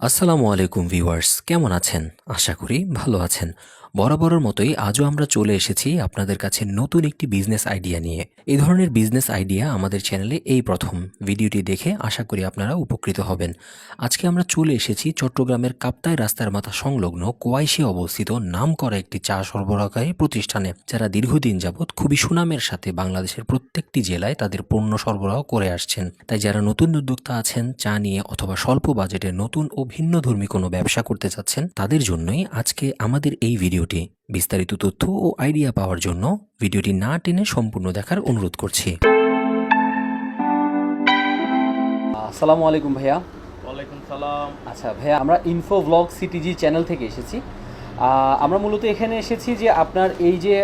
আসসালামু আলাইকুম ভিউয়ার্স কেমন আছেন? আশা করি ভালো আছেন। বরাবরের মতোই আজও আমরা চলে এসেছি আপনাদের কাছে নতুন একটি বিজনেস আইডিয়া নিয়ে। এই ধরনের বিজনেস আইডিয়া আমাদের চ্যানেলে এই প্রথম। ভিডিওটি দেখে আশা করি আপনারা উপকৃত হবেন। আজকে আমরা চলে এসেছি চট্টগ্রামের কাপ্তায় রাস্তার মাথা সংলগ্ন কোয়াইশে অবস্থিত নামকরা একটি চা সরবরাহকারী প্রতিষ্ঠানে, যারা দীর্ঘদিন যাবৎ খুবই সুনামের সাথে বাংলাদেশের প্রত্যেকটি জেলায় তাদের পণ্য সরবরাহ করে আসছেন। তাই যারা নতুন উদ্যোক্তা আছেন, চা নিয়ে অথবা স্বল্প বাজেটে নতুন ও ভিন্ন ধর্মী কোনো ব্যবসা করতে চাচ্ছেন, তাদের জন্যই আজকে আমাদের এই ভিডিওটি বিস্তারিত তথ্য ও আইডিয়া পাওয়ার জন্য ভিডিওটি না টেনে সম্পূর্ণ দেখার অনুরোধ করছি। আসসালামু আলাইকুম ভাইয়া। ওয়ালাইকুম সালাম। আচ্ছা ভাইয়া আমরা ইনফো ব্লগ সিটিজি চ্যানেল থেকে এসেছি। আমরা মূলত এখানে এসেছি যে আপনার এই যে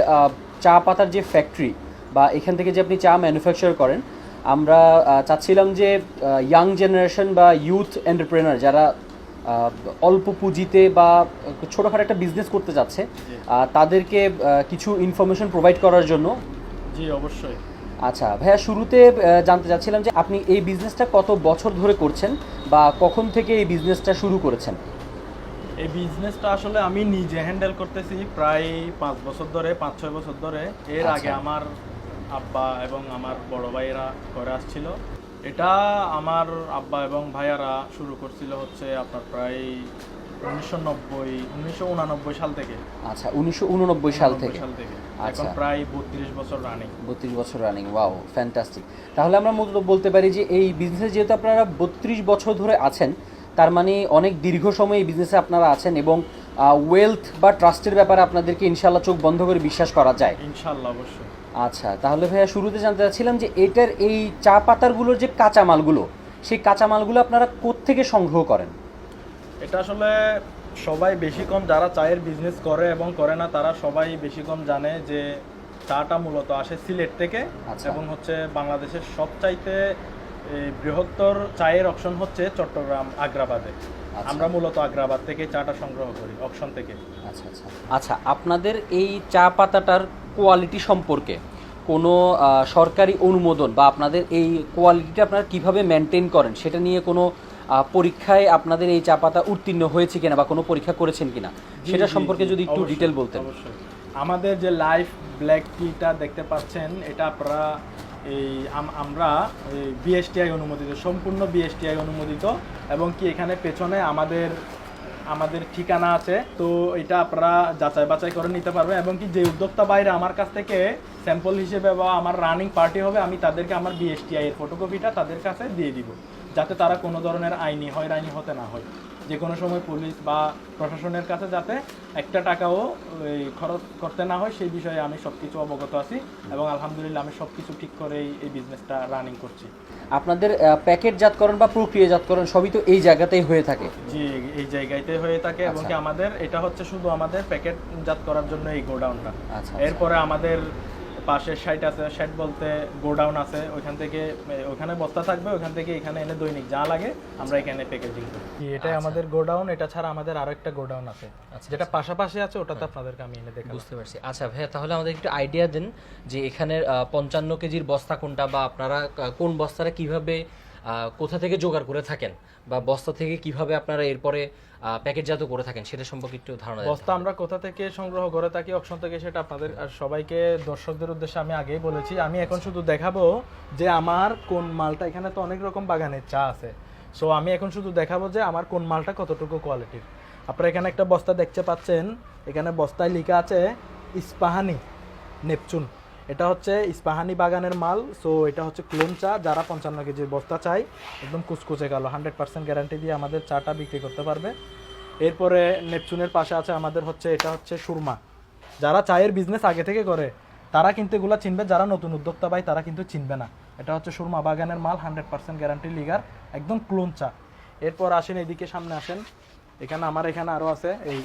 চা পাতার যে ফ্যাক্টরি বা এখান থেকে যে আপনি চা ম্যানুফ্যাকচার করেন আমরা চাচ্ছিলাম যে ইয়াং জেনারেশন বা ইউথ এন্টারপ্রেনার যারা অল্প পুঁজিতে বা ছোটোখাটো একটা বিজনেস করতে যাচ্ছে তাদেরকে কিছু ইনফরমেশন প্রোভাইড করার জন্য। জি অবশ্যই। আচ্ছা ভাইয়া শুরুতে জানতে চাচ্ছিলাম যে আপনি এই বিজনেসটা কত বছর ধরে করছেন বা কখন থেকে এই বিজনেসটা শুরু করেছেন? এই বিজনেসটা আসলে আমি নিজে হ্যান্ডেল করতেছি প্রায় পাঁচ বছর ধরে পাঁচ ছয় বছর ধরে। এর আচ্ছা। আগে আমার আব্বা এবং আমার বড় ভাইয়েরা করে আসছিল। এটা আমার আব্বা এবং ভাইয়ারা শুরু করছিল হচ্ছে আপনার প্রায় উনিশশো নব্বই উনিশশো উনানব্বই সাল থেকে। আচ্ছা উনিশশো উননব্বই সাল থেকে। সাল থেকে। এখন আচ্ছা। প্রায় বত্রিশ বছর রানিং বত্রিশ বছর রানিং ওয়াও ফ্যান্টাস্টিক তাহলে আমরা মূলত বলতে পারি যে এই বিজনেসে যেহেতু আপনারা বত্রিশ বছর ধরে আছেন তার মানে অনেক দীর্ঘ সময় এই বিজনেসে আপনারা আছেন এবং ওয়েলথ বা ট্রাস্টের ব্যাপারে আপনাদেরকে ইনশাল্লাহ চোখ বন্ধ করে বিশ্বাস করা যায়। ইনশাল্লাহ অবশ্যই। আচ্ছা তাহলে ভাইয়া শুরুতে জানতে চাচ্ছিলাম যে এটার এই চা পাতারগুলোর যে কাঁচামালগুলো সেই কাঁচামালগুলো আপনারা কোত্থেকে সংগ্রহ করেন এটা আসলে সবাই বেশি কম যারা চায়ের বিজনেস করে এবং করে না তারা সবাই বেশি কম জানে যে চাটা মূলত আসে সিলেট থেকে আচ্ছা। এবং হচ্ছে বাংলাদেশের সবচাইতে বৃহত্তর চায়ের অপশন হচ্ছে চট্টগ্রাম আগ্রাবাদে আচ্ছা। আমরা মূলত আগ্রাবাদ থেকে চাটা সংগ্রহ করি অপশন থেকে আচ্ছা আচ্ছা আচ্ছা আপনাদের এই চা পাতাটার কোয়ালিটি সম্পর্কে। কোনো সরকারি অনুমোদন বা আপনাদের এই কোয়ালিটিটা আপনারা কীভাবে মেনটেন করেন সেটা নিয়ে কোনো পরীক্ষায় আপনাদের এই চা পাতা উত্তীর্ণ হয়েছে কিনা বা কোনো পরীক্ষা করেছেন কিনা সেটা সম্পর্কে যদি একটু ডিটেল বলতেন। অবশ্যই। আমাদের যে লাইফ ব্ল্যাক টিটা দেখতে পাচ্ছেন এটা আপনারা এই আম- আমরা বিএসটিআই অনুমোদিত সম্পূর্ণ বিএসটিআই অনুমোদিত এবং কি এখানে পেছনে আমাদের আমাদের ঠিকানা আছে, তো এটা আপনারা যাচাই বাছাই করে নিতে পারবেন এবং কি যে উদ্যোক্তা বাইরে আমার কাছ থেকে স্যাম্পল হিসেবে বা আমার রানিং পার্টি হবে, আমি তাদেরকে আমার বিএসটিআই এর ফটোকপিটা তাদের কাছে দিয়ে দিব, যাতে তারা কোনো ধরনের আইনি হয় হয়রানি হতে না হয়। যে কোনো সময় পুলিশ বা প্রশাসনের কাছে যাতে একটা টাকাও খরচ করতে না হয়, সেই বিষয়ে আমি সব কিছু অবগত আছি এবং আলহামদুলিল্লাহ আমি সব কিছু ঠিক করেই এই বিজনেসটা রানিং করছি। আপনাদের প্যাকেটজাতকরণ বা প্রক্রিয়াজাতকরণ সবই তো এই জায়গাতেই হয়ে থাকে। জি এই জায়গাতেই হয়ে থাকে এবং কি আচ্ছা। আমাদের এটা হচ্ছে শুধু আমাদের প্যাকেট জাত করার জন্য এই গোডাউনটা। আচ্ছা। এরপরে আমাদের পাশে সাইট আছে সাইট বলতে গোডাউন আছে ওইখান থেকে ওখানে বস্তা থাকবে ওখান থেকে এখানে এনে দৈনিক যা লাগে আমরা এখানে প্যাকেজিং করি। এটাই আমাদের গোডাউন এটা ছাড়া আমাদের আরও একটা গোডাউন আছে যেটা পাশাপাশি আছে ওটা তো আপনাদেরকে আমি এনে দেখাবো বুঝতে পারছি। আচ্ছা ভাইয়া তাহলে আমাদের একটু আইডিয়া দেন যে এখানে পঞ্চান্ন কেজির বস্তা কোনটা বা আপনারা কোন বস্তাটা কীভাবে কোথা থেকে জোগাড় করে থাকেন বা বস্তা থেকে কীভাবে আপনারা এরপরে প্যাকেটজাত করে থাকেন সেটা সম্পর্কে একটু ধারণা বস্তা আমরা কোথা থেকে সংগ্রহ করে থাকি অপশন থেকে সেটা আপনাদের আর সবাইকে দর্শকদের উদ্দেশ্যে আমি আগেই বলেছি। আমি এখন শুধু দেখাবো যে আমার কোন মালটা এখানে তো অনেক রকম বাগানের চা আছে। সো আমি এখন শুধু দেখাবো যে আমার কোন মালটা কতটুকু কোয়ালিটির আপনারা এখানে একটা বস্তা দেখতে পাচ্ছেন এখানে বস্তায় লেখা আছে ইস্পাহানি নেপচুন। এটা হচ্ছে ইস্পাহানি বাগানের মাল সো এটা হচ্ছে ক্লোন চা, যারা পঞ্চান্ন কেজির বস্তা চাই, একদম কুচকুচে গেল হান্ড্রেড পার্সেন্ট গ্যারান্টি দিয়ে আমাদের চাটা বিক্রি করতে পারবে। এরপরে নেপচুনের পাশে আছে আমাদের হচ্ছে, এটা হচ্ছে সুরমা। যারা চায়ের বিজনেস আগে থেকে করে, তারা কিন্তু এগুলো চিনবে, যারা নতুন উদ্যোক্তা পায় তারা কিন্তু চিনবে না। এটা হচ্ছে সুরমা বাগানের মাল, হান্ড্রেড পার্সেন্ট গ্যারান্টি লিগার একদম ক্লোন চা। এরপর আসেন এদিকে, সামনে আসেন। এখানে, আমার এখানে আরও আছে, এই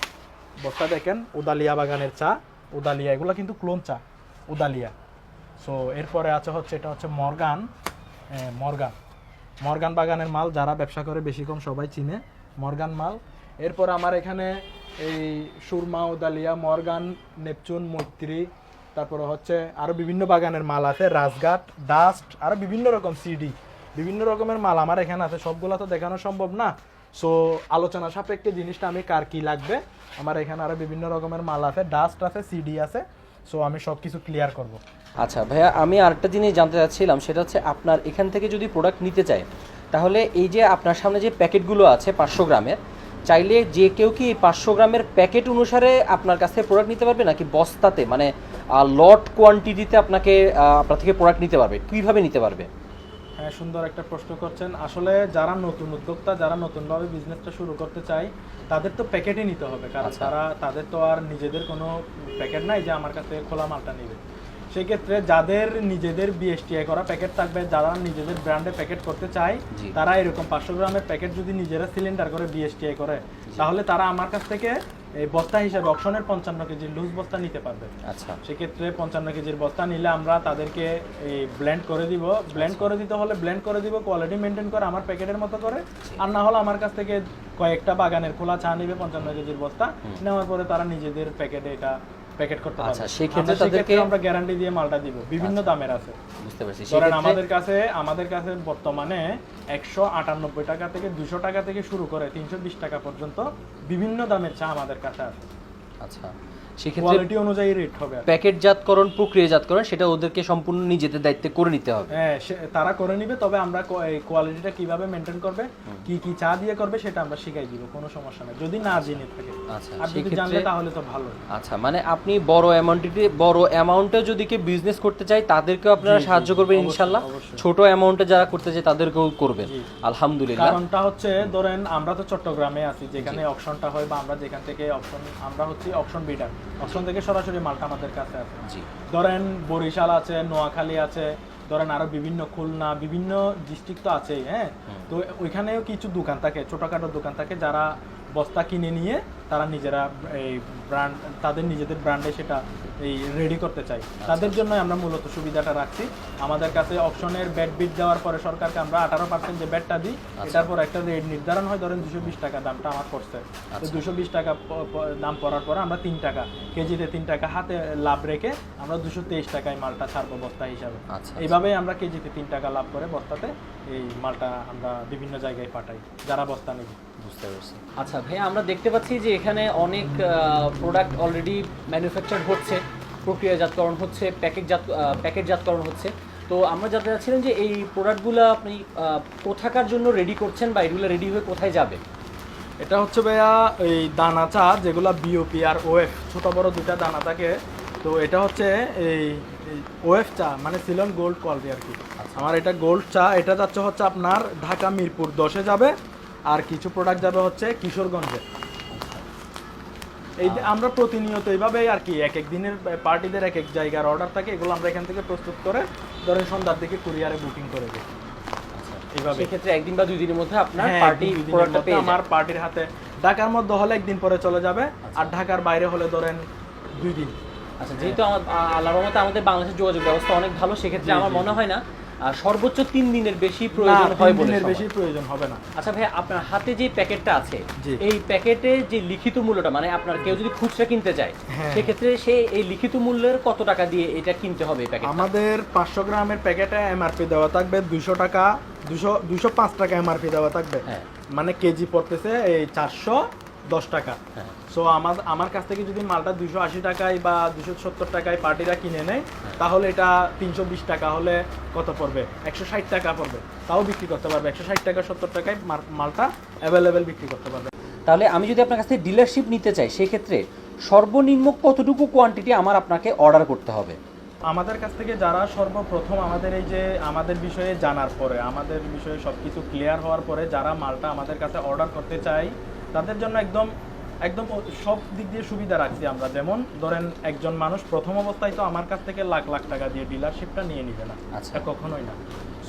বস্তা দেখেন, উদালিয়া বাগানের চা। উদালিয়া, এগুলো কিন্তু ক্লোন চা। উদালিয়া। সো এরপরে আছে হচ্ছে, এটা হচ্ছে মর্গান। মর্গান। মর্গান বাগানের মাল যারা ব্যবসা করে বেশি কম সবাই চিনে। মর্গান মাল। এরপর আমার এখানে এই সুরমা, উদালিয়া, মর্গান, নেপচুন, মৈত্রী, তারপরে হচ্ছে আরও বিভিন্ন বাগানের মাল আছে। রাজঘাট, ডাস্ট আরও বিভিন্ন রকম সিডি বিভিন্ন রকমের মাল আমার এখানে আছে। সবগুলো তো দেখানো সম্ভব না। সো আলোচনা সাপেক্ষে জিনিসটা আমি কার কি লাগবে? আমার এখানে আরও বিভিন্ন রকমের মাল আছে। ডাস্ট আছে সিডি আছে। সো আমি সব কিছু ক্লিয়ার করব। আচ্ছা ভাইয়া, আমি আরেকটা জিনিস জানতে চাচ্ছিলাম, সেটা হচ্ছে আপনার এখান থেকে যদি প্রোডাক্ট নিতে চায়, তাহলে এই যে আপনার সামনে যে প্যাকেটগুলো আছে পাঁচশো গ্রামের, চাইলে যে কেউ কি পাঁচশো গ্রামের প্যাকেট অনুসারে আপনার কাছ থেকে প্রোডাক্ট নিতে পারবে, নাকি বস্তাতে মানে লট কোয়ান্টিটিতে আপনাকে আপনার থেকে প্রোডাক্ট নিতে পারবে? কীভাবে নিতে পারবে? সুন্দর একটা প্রশ্ন করছেন। আসলে যারা নতুন উদ্যোক্তা যারা নতুনভাবে বিজনেসটা শুরু করতে চায় তাদের তো প্যাকেটই নিতে হবে। কারণ আচ্ছা। তারা তাদের তো আর নিজেদের কোনো প্যাকেট নাই যে আমার কাছে খোলা মালটা নেবে। সেক্ষেত্রে যাদের নিজেদের বিএসটিআই করা প্যাকেট থাকবে যারা নিজেদের ব্র্যান্ডে প্যাকেট করতে চায় তারা এরকম পাঁচশো গ্রামের প্যাকেট যদি নিজেরা সিলিন্ডার করে বিএসটিআই করে তাহলে তারা আমার কাছ থেকে এই বস্তা হিসাবে অপশনের পঞ্চান্ন কেজির লুজ বস্তা নিতে পারবে। আচ্ছা। সেক্ষেত্রে পঞ্চান্ন কেজির বস্তা নিলে আমরা তাদেরকে এই ব্লেন্ড করে দিব। ব্লেন্ড করে দিতে হলে ব্লেন্ড করে দিব কোয়ালিটি মেনটেন করে আমার প্যাকেটের মতো করে। আর না হলে আমার কাছ থেকে কয়েকটা বাগানের খোলা চা নিবে পঞ্চান্ন কেজির বস্তা। নেওয়ার পরে তারা নিজেদের প্যাকেটে এটা প্যাকেট করতে পারবে। আচ্ছা, সেই ক্ষেত্রে তাদেরকে- আমরা গ্যারান্টি দিয়ে মালটা দিব। বিভিন্ন দামের আছে। বুঝতে পারছি। ধরেন আমাদের কাছে আমাদের কাছে বর্তমানে একশো আটানব্বই টাকা থেকে দুশো টাকা থেকে শুরু করে তিনশো বিশ টাকা পর্যন্ত বিভিন্ন দামের চা আমাদের কাছে আছে। আচ্ছা সেক্ষেত্রে কোয়ালিটি অনুযায়ী রেট হবে প্যাকেটজাতকরণ প্রক্রিয়াজাতকরণ সেটা ওদেরকে সম্পূর্ণ নিজেদের দায়িত্বে করে নিতে হবে। হ্যাঁ তারা করে নিবে তবে আমরা কোয়ালিটিটা কীভাবে মেনটেন করবে কি কি চা দিয়ে করবে সেটা আমরা শিখাই দিব কোনো সমস্যা নেই। যদি না জেনে থাকে। আচ্ছা আর যদি জানলে তাহলে তো ভালো। আচ্ছা মানে আপনি বড় অ্যামাউন্টে বড় অ্যামাউন্টে যদি কেউ বিজনেস করতে চায় তাদেরকেও আপনারা সাহায্য করবেন ইনশাল্লাহ ছোট অ্যামাউন্টে যারা করতে চায় তাদেরকেও করবেন। আলহামদুলিল্লাহ। কারণটা হচ্ছে ধরেন আমরা তো চট্টগ্রামে আছি যেখানে অপশনটা হয় বা আমরা যেখান থেকে অপশন আমরা হচ্ছে অপশন বিডার অপশন থেকে সরাসরি মালটা আমাদের কাছে আছে। জি। ধরেন বরিশাল আছে নোয়াখালী আছে ধরেন আরও বিভিন্ন খুলনা বিভিন্ন ডিস্ট্রিক্ট তো আছেই হ্যাঁ? তো ওইখানেও কিছু দোকান থাকে ছোটখাটো দোকান থাকে যারা বস্তা কিনে নিয়ে তারা নিজেরা এই ব্র্যান্ড তাদের নিজেদের ব্র্যান্ডে সেটা এই রেডি করতে চাই তাদের জন্য আমরা মূলত সুবিধাটা রাখছি। আমাদের কাছে অপশনের ব্যাট বিট দেওয়ার পরে সরকারকে আমরা আঠারো পার্সেন্ট যে ব্যাটটা দিই এটার পর একটা রেট নির্ধারণ হয় ধরেন দুশো বিশ টাকা দামটা আমার পড়ছে। তো দুশো বিশ টাকা দাম পড়ার পরে আমরা তিন টাকা কেজিতে তিন টাকা হাতে লাভ রেখে আমরা দুশো তেইশ টাকায় মালটা ছাড়বো বস্তা হিসাবে। আচ্ছা। এইভাবেই আমরা কেজিতে তিন টাকা লাভ করে বস্তাতে এই মালটা আমরা বিভিন্ন জায়গায় পাঠাই যারা বস্তা নেবে। বুঝতে পারছি। আচ্ছা ভাই আমরা দেখতে পাচ্ছি যে এখানে অনেক প্রোডাক্ট অলরেডি ম্যানুফ্যাকচার হচ্ছে প্রক্রিয়াজাতকরণ হচ্ছে প্যাকেটজাত প্যাকেটজাতকরণ হচ্ছে। তো আমরা জানতে চাচ্ছিলাম যে এই প্রোডাক্টগুলো আপনি কোথাকার জন্য রেডি করছেন বা এগুলো রেডি হয়ে কোথায় যাবে? এটা হচ্ছে ভাইয়া এই দানা চা যেগুলো বিওপি আর ওএফ ছোট বড় দুটা দানা থাকে। তো এটা হচ্ছে এই ওএফ চা মানে সিলন গোল্ড কোয়ালিটি আর কি। আমার এটা গোল্ড চা এটা যাচ্ছে হচ্ছে আপনার ঢাকা মিরপুর দশে যাবে। আর কিছু প্রোডাক্ট যাবে হচ্ছে কিশোরগঞ্জে। এই আমরা প্রতিনিয়ত এইভাবেই আর কি এক এক দিনের পার্টিদের এক এক জায়গার অর্ডার থাকে এগুলো আমরা এখান থেকে প্রস্তুত করে ধরেন সন্ধ্যার দিকে কুরিয়ারে বুকিং করে দিই। এইভাবে সেক্ষেত্রে একদিন বা দুই দিনের মধ্যে আপনার হ্যাঁ, পার্টি প্রোডাক্টটা পেয়ে আমার পার্টির হাতে। ঢাকার মধ্যে হলে একদিন পরে চলে যাবে আর ঢাকার বাইরে হলে ধরেন দুই দিন। আচ্ছা যেহেতু আমার আ- আল্লাহর রহমতে আমাদের বাংলাদেশের যোগাযোগ ব্যবস্থা অনেক ভালো সেক্ষেত্রে আমার মনে হয় না সর্বোচ্চ তিন দিনের বেশি প্রয়োজন হয় বলে দিনের বেশি প্রয়োজন হবে না। আচ্ছা ভাই আপনার হাতে যে প্যাকেটটা আছে এই প্যাকেটে যে লিখিত মূল্যটা মানে আপনার কেউ যদি খুচরা কিনতে চায় হ্যাঁ। সেক্ষেত্রে সে এই লিখিত মূল্যের কত টাকা দিয়ে এটা কিনতে হবে প্যাকেট আমাদের পাঁচশো গ্রামের প্যাকেটে এমআরপি দেওয়া থাকবে দুশো টাকা দুশো দুশো পাঁচ টাকা এমআরপি দেওয়া থাকবে। হ্যাঁ। মানে কেজি পড়তেছে এই চারশো দশ টাকা। হ্যাঁ। সো আমার আমার কাছ থেকে যদি মালটা দুশো আশি টাকায় বা দুশো সত্তর টাকায় পার্টিরা কিনে নেয় তাহলে এটা তিনশো বিশ টাকা হলে কত পড়বে? একশো ষাট টাকা পড়বে। তাও বিক্রি করতে পারবে। একশো ষাট টাকা সত্তর টাকায় মালটা অ্যাভেলেবেল বিক্রি করতে পারবে। তাহলে আমি যদি আপনার কাছ থেকে ডিলারশিপ নিতে চাই সেক্ষেত্রে সর্বনিম্ন কতটুকু কোয়ান্টিটি আমার আপনাকে অর্ডার করতে হবে? আমাদের কাছ থেকে যারা সর্বপ্রথম আমাদের এই যে আমাদের বিষয়ে জানার পরে আমাদের বিষয়ে সব কিছু ক্লিয়ার হওয়ার পরে যারা মালটা আমাদের কাছে অর্ডার করতে চাই তাদের জন্য একদম একদম সব দিক দিয়ে সুবিধা রাখছি আমরা। যেমন ধরেন একজন মানুষ প্রথম অবস্থায় তো আমার কাছ থেকে লাখ লাখ টাকা দিয়ে ডিলারশিপটা নিয়ে নিবে না। আচ্ছা। কখনোই না।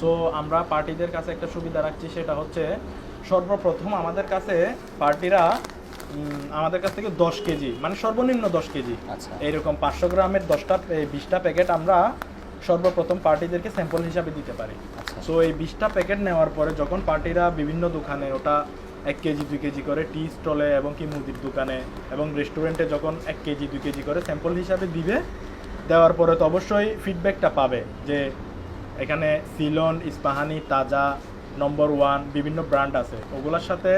সো আমরা পার্টিদের কাছে একটা সুবিধা রাখছি সেটা হচ্ছে সর্বপ্রথম আমাদের কাছে পার্টিরা আমাদের কাছ থেকে দশ কেজি মানে সর্বনিম্ন দশ কেজি। আচ্ছা। এইরকম পাঁচশো গ্রামের দশটা এই বিশটা প্যাকেট আমরা সর্বপ্রথম পার্টিদেরকে স্যাম্পল হিসাবে দিতে পারি। আচ্ছা। সো এই বিশটা প্যাকেট নেওয়ার পরে যখন পার্টিরা বিভিন্ন দোকানে ওটা এক কেজি, দুই কেজি করে টি স্টলে এবং কি মুদির দোকানে এবং রেস্টুরেন্টে যখন এক কেজি, দুই কেজি করে স্যাম্পল হিসাবে দিবে, দেওয়ার পরে তো অবশ্যই ফিডব্যাকটা পাবে যে এখানে সিলন, ইস্পাহানি, তাজা নম্বর ওয়ান বিভিন্ন ব্র্যান্ড আছে। ওগুলোর সাথে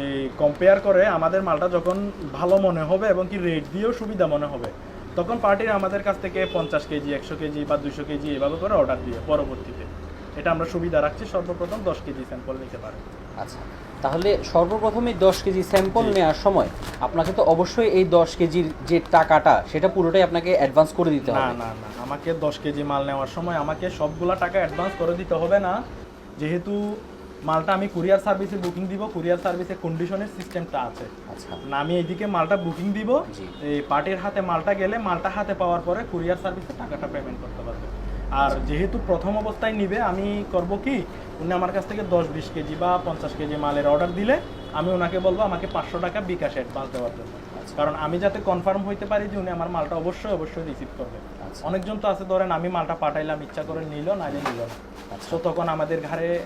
এই কম্পেয়ার করে আমাদের মালটা যখন ভালো মনে হবে এবং কি রেট দিয়েও সুবিধা মনে হবে, তখন পার্টির আমাদের কাছ থেকে পঞ্চাশ কেজি, একশো কেজি বা দুশো কেজি এভাবে করে অর্ডার দিয়ে পরবর্তীতে। এটা আমরা সুবিধা রাখছি সর্বপ্রথম দশ কেজি স্যাম্পল নিতে পারে আচ্ছা তাহলে সর্বপ্রথমে দশ কেজি স্যাম্পল নেওয়ার সময় আপনাকে তো অবশ্যই এই দশ কেজির যে টাকাটা সেটা পুরোটাই আপনাকে অ্যাডভান্স করে দিতে হবে। না না আমাকে দশ কেজি মাল নেওয়ার সময় আমাকে সবগুলা টাকা অ্যাডভান্স করে দিতে হবে না। যেহেতু মালটা আমি কুরিয়ার সার্ভিসে বুকিং দিব কুরিয়ার সার্ভিসে কন্ডিশনের সিস্টেমটা আছে। আচ্ছা। না আমি এইদিকে মালটা বুকিং দিব এই পার্টির হাতে মালটা গেলে মালটা হাতে পাওয়ার পরে কুরিয়ার সার্ভিসে টাকাটা পেমেন্ট করতে পারবে। আর যেহেতু প্রথম অবস্থায় নিবে আমি করব কি উনি আমার কাছ থেকে দশ বিশ কেজি বা পঞ্চাশ কেজি মালের অর্ডার দিলে আমি ওনাকে বলব আমাকে পাঁচশো টাকা বিকাশ অ্যাডভান্স দেওয়ার জন্য। কারণ আমি যাতে কনফার্ম হইতে পারি যে উনি আমার মালটা অবশ্যই অবশ্যই রিসিভ করবে। আচ্ছা। অনেকজন তো আছে ধরেন আমি মালটা পাঠাইলাম ইচ্ছা করে নিল নাইলে নিল। না আচ্ছা। তো তখন আমাদের ঘাড়ে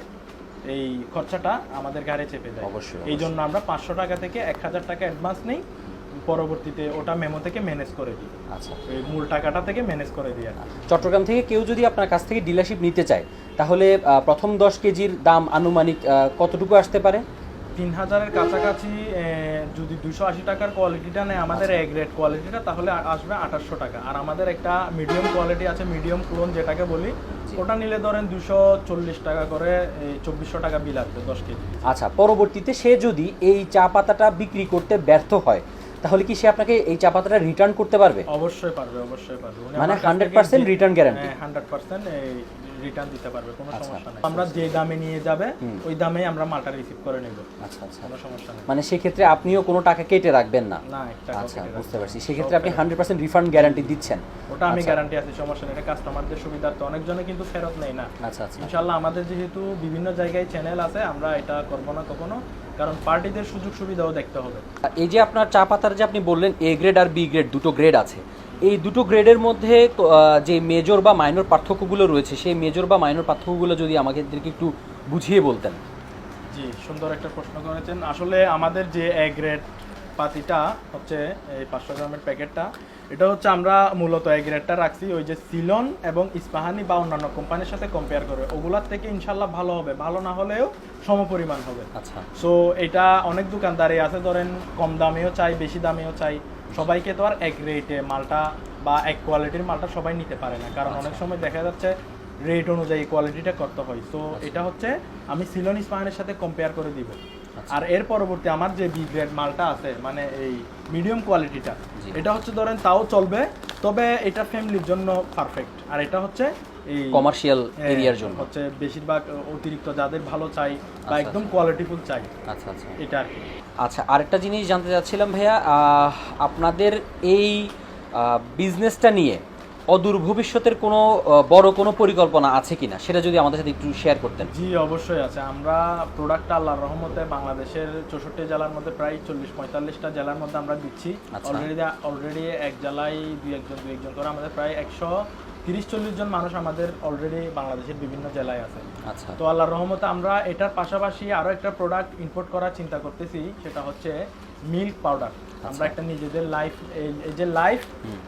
এই খরচাটা আমাদের ঘাড়ে চেপে যায়। অবশ্যই, এই জন্য আমরা পাঁচশো টাকা থেকে এক হাজার টাকা অ্যাডভান্স নেই। পরবর্তীতে ওটা মেমো থেকে ম্যানেজ করে দিই। আচ্ছা। এই মূল টাকাটা থেকে ম্যানেজ করে দিই আর কি। চট্টগ্রাম থেকে কেউ যদি আপনার কাছ থেকে ডিলারশিপ নিতে চায় তাহলে আহ, প্রথম দশ কেজির দাম আনুমানিক আহ, কতটুকু আসতে পারে? তিন হাজারের কাছাকাছি এ, যদি দুশো আশি টাকার কোয়ালিটিটা নেয় আমাদের। এ গ্রেড কোয়ালিটিটা তাহলে আ- আসবে আঠাশশো টাকা। আর আমাদের একটা মিডিয়াম কোয়ালিটি আছে মিডিয়াম ক্লোন যেটাকে বলি ওটা নিলে ধরেন দুশো চল্লিশ টাকা করে চব্বিশশো টাকা বিল আসবে দশ কেজি। আচ্ছা পরবর্তীতে সে যদি এই চা পাতাটা বিক্রি করতে ব্যর্থ হয় তাহলে কি সে আপনাকে এই চা পাতাটা রিটার্ন করতে পারবে অবশ্যই পারবে অবশ্যই পারবে মানে হান্ড্রেড পার্সেন্ট রিটার্ন 100% যে- return guarantee? হ্যাঁ হান্ড্রেড পার্সেন্ট রিটার্ন দিতে পারবে কোনো আচ্ছা। সমস্যা নেই। আমরা যে দামে নিয়ে যাবে ওই দামেই আমরা মালটা রিসিভ করে নেব। আচ্ছা আচ্ছা। কোনো সমস্যা নেই। মানে সেক্ষেত্রে আপনিও কোনো টাকা কেটে রাখবেন না? না আচ্ছা বুঝতে পারছি। সেক্ষেত্রে আপনি হান্ড্রেড পার্সেন্ট রিফান্ড গ্যারান্টি দিচ্ছেন। ওটা আমি আচ্ছা। গ্যারান্টি আছে সমস্যা নেই। এটা কাস্টমারদের সুবিধার্থে। অনেকজনে কিন্তু ফেরত নেই না। আচ্ছা আচ্ছা। ইনশাল্লাহ আমাদের যেহেতু বিভিন্ন জায়গায় চ্যানেল আছে আমরা এটা করব না কখনো। কারণ পার্টিদের সুযোগ সুবিধাও দেখতে হবে। এই যে আপনার চা পাতার যে আপনি বললেন এ গ্রেড আর বি গ্রেড দুটো গ্রেড আছে। এই দুটো গ্রেডের মধ্যে যে মেজর বা মাইনর পার্থক্যগুলো রয়েছে সেই মেজর বা মাইনর পার্থক্যগুলো যদি আমাদেরকে একটু বুঝিয়ে বলতেন। জি সুন্দর একটা প্রশ্ন করেছেন। আসলে আমাদের যে এ গ্রেড পাতিটা হচ্ছে এই পাঁচশো গ্রামের প্যাকেটটা এটা হচ্ছে আমরা মূলত এ গ্রেডটা রাখছি ওই যে সিলন এবং ইস্পাহানি বা অন্যান্য কোম্পানির সাথে কম্পেয়ার করে। ওগুলার থেকে ইনশাল্লাহ ভালো হবে ভালো না হলেও সমপরিমাণ হবে। আচ্ছা। সো এটা অনেক দোকানদারি আছে ধরেন কম দামেও চাই বেশি দামেও চাই। সবাইকে তো আর এক রেটে মালটা বা এক কোয়ালিটির মালটা সবাই নিতে পারে না। কারণ অনেক সময় দেখা যাচ্ছে রেট অনুযায়ী কোয়ালিটিটা করতে হয়। সো এটা হচ্ছে আমি সিলন ইস্পাহানের সাথে কম্পেয়ার করে দিব। আর এর পরবর্তী আমার যে বি গ্রেড মালটা আছে মানে এই মিডিয়াম কোয়ালিটিটা এটা হচ্ছে ধরেন তাও চলবে তবে এটা ফ্যামিলির জন্য পারফেক্ট আর এটা হচ্ছে কমার্শিয়াল হ্যাঁ, এরিয়ার জন্য। হচ্ছে বেশিরভাগ অতিরিক্ত যাদের ভালো চাই বা আচ্ছা, একদম কোয়ালিটিফুল চাই আচ্ছা আচ্ছা। এটা আর কি। আচ্ছা আরেকটা জিনিস জানতে চাচ্ছিলাম ভাইয়া আপনাদের এই বিজনেসটা নিয়ে অদূর ভবিষ্যতের কোনো বড় কোনো পরিকল্পনা আছে কিনা? সেটা যদি আমাদের সাথে একটু শেয়ার করতেন। জি অবশ্যই আছে। আমরা প্রোডাক্টটা আল্লাহর রহমতে বাংলাদেশের চৌষট্টি জেলার মধ্যে প্রায় চল্লিশ পঁয়তাল্লিশটা জেলার মধ্যে আমরা দিচ্ছি। আচ্ছা। অলরেডি অলরেডি এক জেলায় দুই একজন দুই একজন করে আমাদের প্রায় একশো তিরিশ চল্লিশ জন মানুষ আমাদের অলরেডি বাংলাদেশের বিভিন্ন জেলায় আছে। আচ্ছা। তো আল্লাহর রহমতে আমরা এটার পাশাপাশি আরও একটা প্রোডাক্ট ইম্পোর্ট করার চিন্তা করতেছি সেটা হচ্ছে মিল্ক পাউডার আমরা একটা নিজেদের লাইফ এই যে লাইফ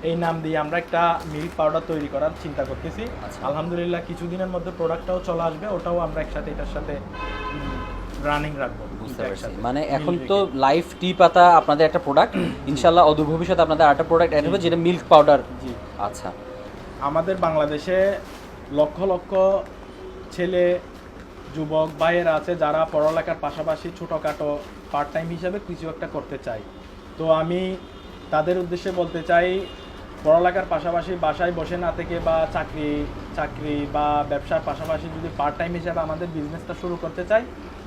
এই নাম দিয়ে আমরা একটা মিল্ক পাউডার তৈরি করার চিন্তা করতেছি। আচ্ছা। আলহামদুলিল্লাহ কিছুদিনের মধ্যে প্রোডাক্টটাও চলে আসবে ওটাও আমরা একসাথে এটার সাথে রানিং রাখব। মানে এখন তো লাইফ টি পাতা আপনাদের একটা প্রোডাক্ট ইনশাল্লাহ অদূর ভবিষ্যতে আপনাদের আরেকটা প্রোডাক্ট অ্যাড হবে যেটা মিল্ক পাউডার জি। আচ্ছা। আমাদের বাংলাদেশে লক্ষ লক্ষ ছেলে, যুবক, ভাইয়েরা আছে যারা পড়ালেখার পাশাপাশি ছোটোখাটো পার্ট টাইম হিসাবে কিছু একটা করতে চাই তো আমি তাদের উদ্দেশ্যে বলতে চাই, পড়ালেখার পাশাপাশি বাসায় বসে না থেকে বা চাকরি চাকরি বা ব্যবসার পাশাপাশি যদি পার্ট টাইম হিসাবে আমাদের বিজনেসটা শুরু করতে চাই,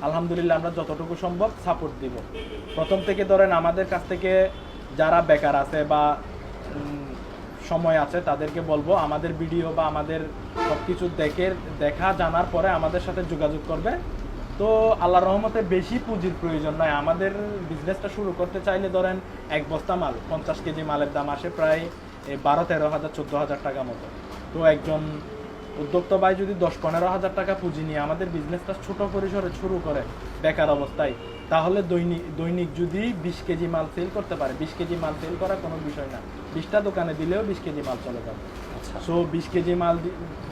আলহামদুলিল্লাহ আমরা যতটুকু সম্ভব সাপোর্ট দিব। প্রথম থেকে ধরেন আমাদের কাছ থেকে যারা বেকার আছে বা সময় আছে, তাদেরকে বলব আমাদের ভিডিও বা আমাদের সব কিছু দেখে, দেখা, জানার পরে আমাদের সাথে যোগাযোগ করবে। তো আল্লাহ রহমতে বেশি পুঁজির প্রয়োজন নয়। আমাদের বিজনেসটা শুরু করতে চাইলে ধরেন এক বস্তা মাল, পঞ্চাশ কেজি মালের দাম আসে প্রায় বারো তেরো হাজার, চোদ্দ হাজার টাকা মতো। তো একজন উদ্যোক্তা ভাই যদি দশ পনেরো হাজার টাকা পুঁজি নিয়ে আমাদের বিজনেসটা ছোট পরিসরে শুরু করে বেকার অবস্থায় তাহলে দৈনিক দৈনিক যদি বিশ কেজি মাল সেল করতে পারে বিশ কেজি মাল সেল করা কোনো বিষয় না। বিশটা দোকানে দিলেও বিশ কেজি মাল চলে যাবে। আচ্ছা। সো বিশ কেজি মাল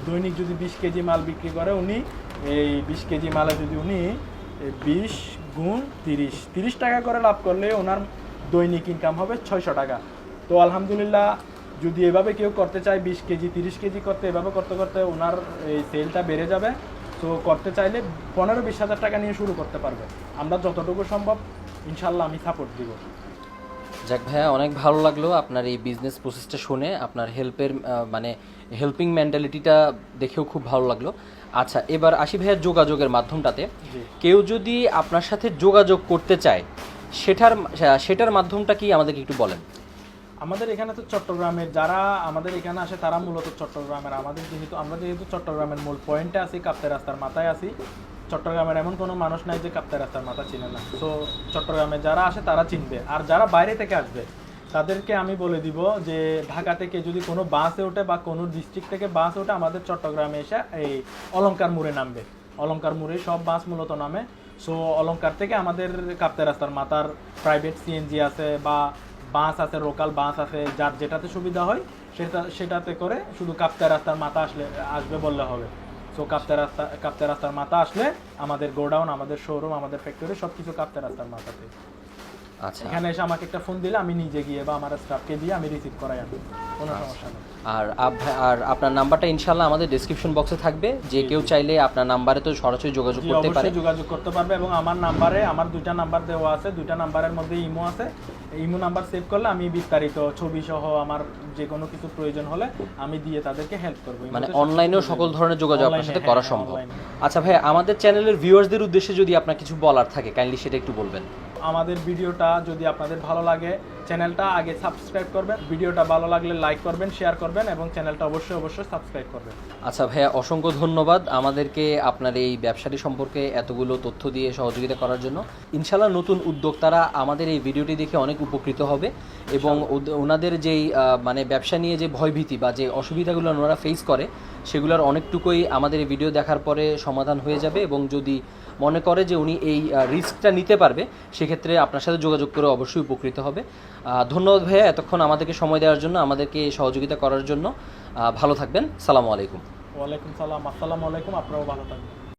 দৈনিক যদি বিশ কেজি মাল বিক্রি করে উনি এই বিশ কেজি মালে যদি উনি বিশ গুণ তিরিশ তিরিশ টাকা করে লাভ করলে ওনার দৈনিক ইনকাম হবে ছয়শো টাকা। তো আলহামদুলিল্লাহ যদি এভাবে কেউ করতে চায় বিশ কেজি তিরিশ কেজি করতে এভাবে করতে করতে ওনার এই সেলটা বেড়ে যাবে। তো করতে চাইলে পনেরো বিশ হাজার টাকা নিয়ে শুরু করতে পারবে আমরা যতটুকু সম্ভব ইনশাল্লাহ আমি সাপোর্ট দিব। যাক ভাইয়া অনেক ভালো লাগল আপনার এই বিজনেস প্রসেসটা শুনে। আপনার হেল্পের মানে হেল্পিং মেন্টালিটিটা দেখেও খুব ভালো লাগল। আচ্ছা এবার আসি ভাইয়া যোগাযোগের মাধ্যমটাতে। কেউ যদি আপনার সাথে যোগাযোগ করতে চায় সেটার সেটার মাধ্যমটা কি আমাদেরকে একটু বলেন? আমাদের এখানে তো চট্টগ্রামের, যারা আমাদের এখানে আসে তারা মূলত চট্টগ্রামের। আমাদের যেহেতু, আমরা যেহেতু চট্টগ্রামের মূল পয়েন্টে আছি, কাপ্তাই রাস্তার মাথায় আছি। চট্টগ্রামের এমন কোনো মানুষ নাই যে কাপ্তাই রাস্তার মাথা চিনে না। তো চট্টগ্রামে যারা আসে তারা চিনবে। আর যারা বাইরে থেকে আসবে, তাদেরকে আমি বলে দিব যে ঢাকা থেকে যদি কোনো বাসে ওঠে বা কোনো ডিস্ট্রিক্ট থেকে বাস ওঠে, আমাদের চট্টগ্রামে এসে এই অলঙ্কার মোড়ে নামবে। অলঙ্কার মোড়ে সব বাস মূলত নামে। সো অলঙ্কার থেকে আমাদের কাপ্তাই রাস্তার মাথার প্রাইভেট সিএনজি আছে বা বাস আছে লোকাল বাস আছে, যার যেটাতে সুবিধা হয়, সেটা, সেটাতে করে শুধু কাপ্তা রাস্তার মাথা আসলে, আসবে বললে হবে। সো কাপ্তাই রাস্তা, কাপ্তাই রাস্তার মাথা আসলে আমাদের গোডাউন, আমাদের শোরুম আমাদের ফ্যাক্টরি সব কিছু কাপ্তাই রাস্তার মাথাতে এখানে এসে আমাকে একটা ফোন দিলে আমি নিজে গিয়ে বা আমার স্টাফকে দিয়ে আমি রিসিভ করাই আনব কোনো সমস্যা নেই। আর আর আপনার নাম্বারটা ইনশাল্লাহ আমাদের ডেসক্রিপশন বক্সে থাকবে। যে কেউ চাইলে আপনার নাম্বারে তো সরাসরি যোগাযোগ করতে পারে। যোগাযোগ করতে পারবে এবং আমার নাম্বারে আমার দুইটা নাম্বার দেওয়া আছে দুইটা নাম্বারের মধ্যে ইমো আছে। ইমো নাম্বার সেভ করলে আমি বিস্তারিত ছবি সহ আমার যে কোনো কিছু প্রয়োজন হলে আমি দিয়ে তাদেরকে হেল্প করব। মানে অনলাইনেও সকল ধরনের যোগাযোগ আপনার সাথে করা হ্যাঁ, সম্ভব। আচ্ছা ভাই আমাদের চ্যানেলের ভিউয়ার্সদের উদ্দেশ্যে যদি আপনার কিছু বলার থাকে কাইন্ডলি সেটা একটু বলবেন। আমাদের ভিডিওটা যদি আপনাদের ভালো লাগে চ্যানেলটা আগে সাবস্ক্রাইব করবেন। ভিডিওটা ভালো লাগলে লাইক করবেন শেয়ার করবেন এবং চ্যানেলটা অবশ্যই অবশ্যই সাবস্ক্রাইব করবেন। আচ্ছা ভাইয়া অসংখ্য ধন্যবাদ আমাদেরকে আপনার এই ব্যবসাটি সম্পর্কে এতগুলো তথ্য দিয়ে সহযোগিতা করার জন্য। ইনশাল্লাহ নতুন উদ্যোক্তারা আমাদের এই ভিডিওটি দেখে অনেক উপকৃত হবে এবং ওনাদের যেই মানে ব্যবসা নিয়ে যে ভয়ভীতি বা যে অসুবিধাগুলো ওনারা ফেস করে সেগুলোর অনেকটুকুই আমাদের এই ভিডিও দেখার পরে সমাধান হয়ে যাবে এবং যদি মনে করে যে উনি এই রিস্কটা নিতে পারবে, সেক্ষেত্রে আপনার সাথে যোগাযোগ করে অবশ্যই উপকৃত হবে। ধন্যবাদ ভাইয়া এতক্ষণ আমাদেরকে সময় দেওয়ার জন্য, আমাদেরকে সহযোগিতা করার জন্য। ভালো থাকবেন। সালামু আলাইকুম। ওয়ালাইকুম সালাম। আসসালামু আলাইকুম। আপনারাও ভালো থাকবেন।